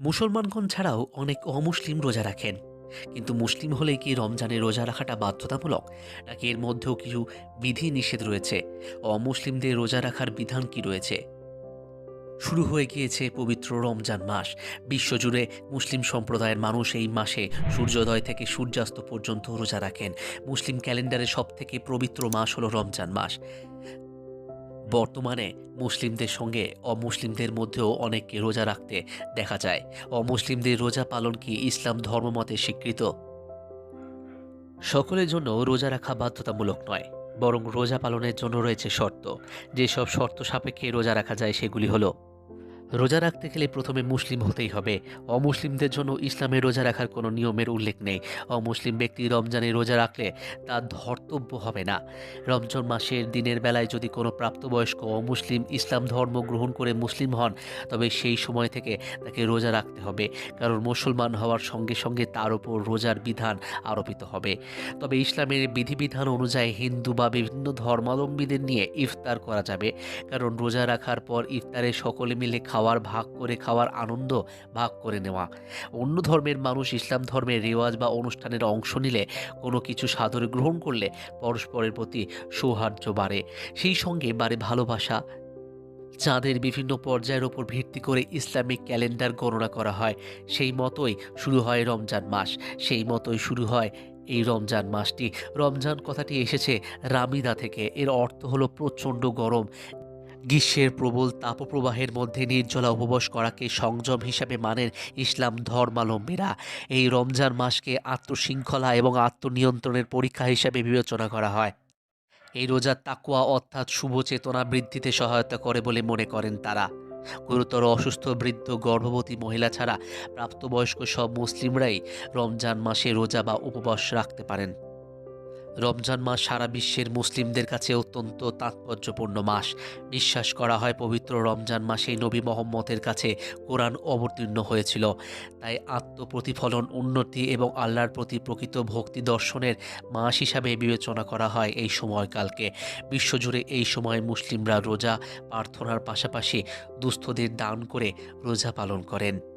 মুসলমানগণ ছাড়াও অনেক অমুসলিম রোজা রাখেন। কিন্তু মুসলিম হলে কি রমজানে রোজা রাখাটা বাধ্যতামূলক? নাকি এর মধ্যেও কিছু বিধি নিষেধ রয়েছে? অমুসলিমদের রোজা রাখার বিধান কি রয়েছে? শুরু হয়ে গিয়েছে পবিত্র রমজান মাস। বিশ্বজুড়ে মুসলিম সম্প্রদায়ের মানুষ এই মাসে সূর্যোদয় থেকে সূর্যাস্ত পর্যন্ত রোজা রাখেন। মুসলিম ক্যালেন্ডারে সবথেকে পবিত্র মাস হলো রমজান মাস। বর্তমানে মুসলিমদের সঙ্গে অমুসলিমদের মধ্যেও অনেককে রোজা রাখতে দেখা যায়। অমুসলিমদের রোজা পালন কি ইসলাম ধর্মমতে স্বীকৃত? সকলের জন্য রোজা রাখা বাধ্যতামূলক নয়, বরং রোজা পালনের জন্য রয়েছে শর্ত। যেসব শর্ত সাপেক্ষে রোজা রাখা যায় সেগুলি হলো রোজা রাখতে গেলে প্রথমে মুসলিম হতেই হবে। অমুসলিমদের জন্য ইসলামে রোজা রাখার কোনো নিয়মের উল্লেখ নেই। অমুসলিম ব্যক্তি রমজানে রোজা রাখলে তা ধর্তব্য হবে না। রমজান মাসের দিনের বেলায় যদি কোনো প্রাপ্তবয়স্ক অমুসলিম ইসলাম ধর্ম গ্রহণ করে মুসলিম হন, তবে সেই সময় থেকে তাকে রোজা রাখতে হবে। কারণ মুসলমান হওয়ার সঙ্গে সঙ্গে তার উপর রোজার বিধান আরোপিত হবে। তবে ইসলামের বিধিবিধান অনুযায়ী হিন্দু বা বিভিন্ন ধর্মাবলম্বীদের নিয়ে ইফতার করা যাবে। কারণ রোজা রাখার পর ইফতারে সকলে মিলে খাওয়ার ভাগ করে খাওয়ার আনন্দ ভাগ করে নেওয়া। অন্য ধর্মের মানুষ ইসলাম ধর্মের রেওয়াজ বা অনুষ্ঠানের অংশ নিলে কোনো কিছু সাদরে গ্রহণ করলে পরস্পরের প্রতি সৌহার্দ্য বাড়ে। সেই সঙ্গে বাড়ে ভালোবাসা। চাঁদের বিভিন্ন পর্যায়ের ওপর ভিত্তি করে ইসলামিক ক্যালেন্ডার গণনা করা হয়। সেই মতোই শুরু হয় রমজান মাস। সেই মতোই শুরু হয় এই রমজান মাসটি। রমজান কথাটি এসেছে রামিদা থেকে। এর অর্থ হলো প্রচণ্ড গরম। গ্রীষ্মের প্রবল তাপপ্রবাহের মধ্যে নির্জলা উপবাস করাকে সংযম হিসাবে মানেন ইসলাম ধর্মালম্বীরা। এই রমজান মাসকে আত্মশৃঙ্খলা এবং আত্মনিয়ন্ত্রণের পরীক্ষা হিসাবে বিবেচনা করা হয়। এই রোজা তাকুয়া অর্থাৎ শুভ চেতনা বৃদ্ধিতে সহায়তা করে বলে মনে করেন তারা। গুরুতর অসুস্থ, বৃদ্ধ, গর্ভবতী মহিলা ছাড়া প্রাপ্তবয়স্ক সব মুসলিমরাই রমজান মাসে রোজা বা উপবাস রাখতে পারেন। রমজান মাস সারা বিশ্বের মুসলিমদের কাছে অত্যন্ত তাৎপর্যপূর্ণ মাস। বিশ্বাস করা হয় পবিত্র রমজান মাসে নবী মোহাম্মদের কাছে কোরআন অবতীর্ণ হয়েছিল। তাই আত্মপ্রতিফলন, উন্নতি এবং আল্লাহর প্রতি প্রকৃত ভক্তি দর্শনের মাস হিসাবে বিবেচনা করা হয় এই সময়কালকে। বিশ্বজুড়ে এই সময় মুসলিমরা রোজা, প্রার্থনার পাশাপাশি দুস্থদের দান করে রোজা পালন করেন।